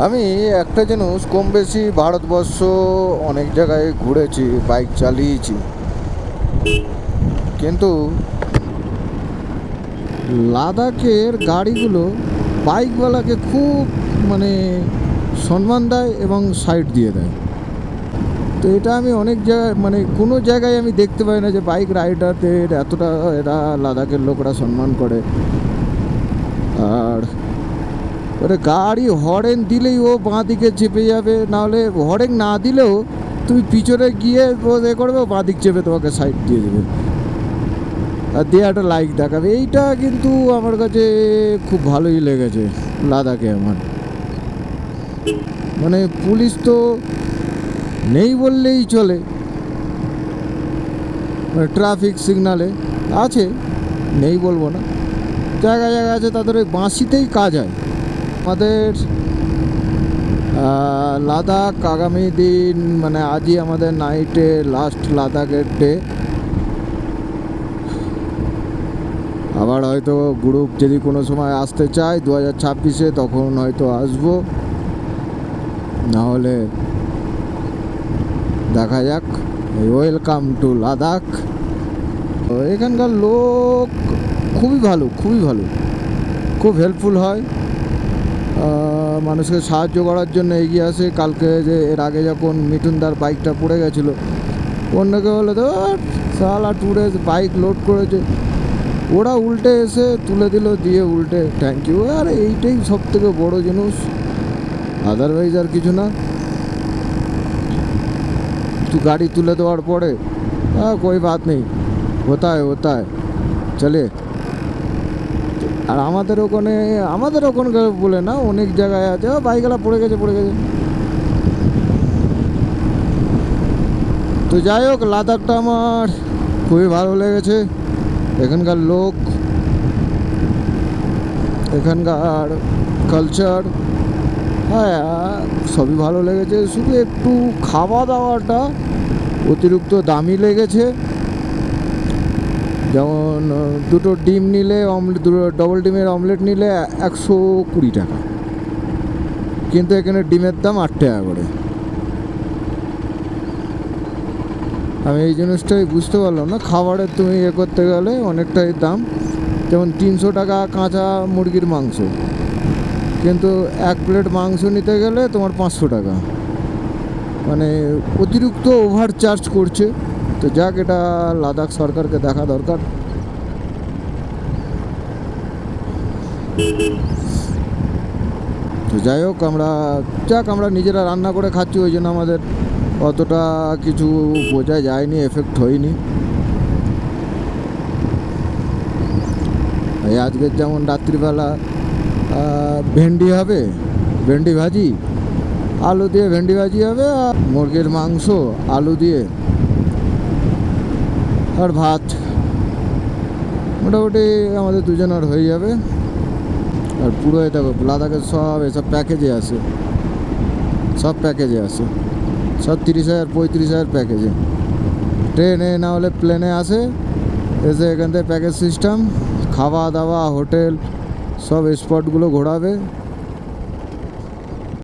আমি একটা জিনিস কম বেশি ভারতবর্ষ অনেক জায়গায় ঘুরেছি বাইক চালিয়েছি। কিন্তু লাদাখের গাড়িগুলো বাইকওয়ালাকে খুব মানে সম্মান দেয় এবং সাইড দিয়ে দেয়। তো এটা আমি অনেক জায়গায় মানে কোনো জায়গায় আমি দেখতে পাই না যে বাইক রাইডারদের এতটা এরা লাদাখের লোকরা সম্মান করে। আর ওরে গাড়ি হরেন দিলেই ও বাঁ দিকে চেপে যাবে, নাহলে হরেন না দিলেও তুমি পিছনে গিয়ে এ করবে বাঁ দিক চেপে তোমাকে সাইড দিয়ে দেবে। আর দিয়ে একটা লাইক দেখাবে। এইটা কিন্তু আমার কাছে খুব ভালোই লেগেছে, লাদাখে আমার। মানে পুলিশ তো নেই বললেই চলে। মানে ট্রাফিক সিগনালে আছে, নেই বলব না। জায়গায় জায়গায় আছে, তাদের ওই বাঁশিতেই কাজ হয়। আমাদের লাদাখ আগামী দিন মানে আজই আমাদের নাইটে লাস্ট লাদাখের ডে আবার হয়তো গ্রুপ যদি কোনো সময় আসতে চায় দু হাজার ছাব্বিশে তখন হয়তো আসব। নাহলে দেখা যাক। ওয়েলকাম টু লাদাখ এখানকার লোক খুবই ভালো খুবই ভালো। খুব হেল্পফুল হয়। মানুষকে সাহায্য করার জন্য এগিয়ে আসে। কালকে যে এর আগে যখন মিঠুনদার বাইকটা পড়ে গেছিল অন্য কেউ হলে তো সালা টুরে বাইক লোড করেছে। ওরা উল্টে এসে তুলে দিল, দিয়ে উল্টে থ্যাংক ইউ আর এইটাই সব থেকে বড়ো জিনিস। আদারওয়াইজ আর কিছু না। তো গাড়ি তুলে দেওয়ার পরে হ্যাঁ কই বাত নেই। হতায় হতায় চলে। আর আমাদের ওখানে আমাদের ওখানে বলে না, অনেক জায়গায় আছে। ও, বাইকওয়ালা পড়ে গেছে পড়ে গেছে। তো যাই হোক, লাদাখটা আমার খুবই ভালো লেগেছে। এখানকার লোক, এখানকার কালচার হ্যাঁ সবই ভালো লেগেছে। শুধু একটু খাওয়া দাওয়াটা অতিরিক্ত দামি লেগেছে। যেমন দুটো ডিম নিলে অমলেট দুটো ডবল ডিমের অমলেট নিলে একশো কুড়ি টাকা। কিন্তু এখানে ডিমের দাম আট টাকা করে। আমি এই জিনিসটাই বুঝতে পারলাম না খাবারের তুমি ইয়ে করতে গেলে অনেকটাই দাম। যেমন তিনশো টাকা কাঁচা মুরগির মাংস। কিন্তু এক প্লেট মাংস নিতে গেলে তোমার পাঁচশো টাকা। মানে অতিরিক্ত ওভার চার্জ করছে। তো যাক, এটা লাদাখ সরকারকে দেখা দরকার। তো যাই হোক, আমরা যাক, আমরা নিজেরা রান্না করে খাচ্ছি, ওই জন্য আমাদের অতটা কিছু বোঝা যায়নি এফেক্ট হয়নি। এই আজকের যেমন রাত্রিবেলা ভেন্ডি হবে, ভেন্ডি ভাজি, আলু দিয়ে ভেন্ডি ভাজি হবে, আর মুরগির মাংস, আলু দিয়ে। আর ভাত। মোটামুটি আমাদের দুজনের হয়ে যাবে। আর পুরো এটা লাদাখের সব এসব প্যাকেজে আছে। সব প্যাকেজে আছে। সব তিরিশ হাজার, পঁয়ত্রিশ হাজার প্যাকেজে। ট্রেনে না হলে প্লেনে আসে, এসে এখান থেকে প্যাকেজ সিস্টেম, খাওয়া দাওয়া, হোটেল, সব স্পটগুলো ঘোরাবে।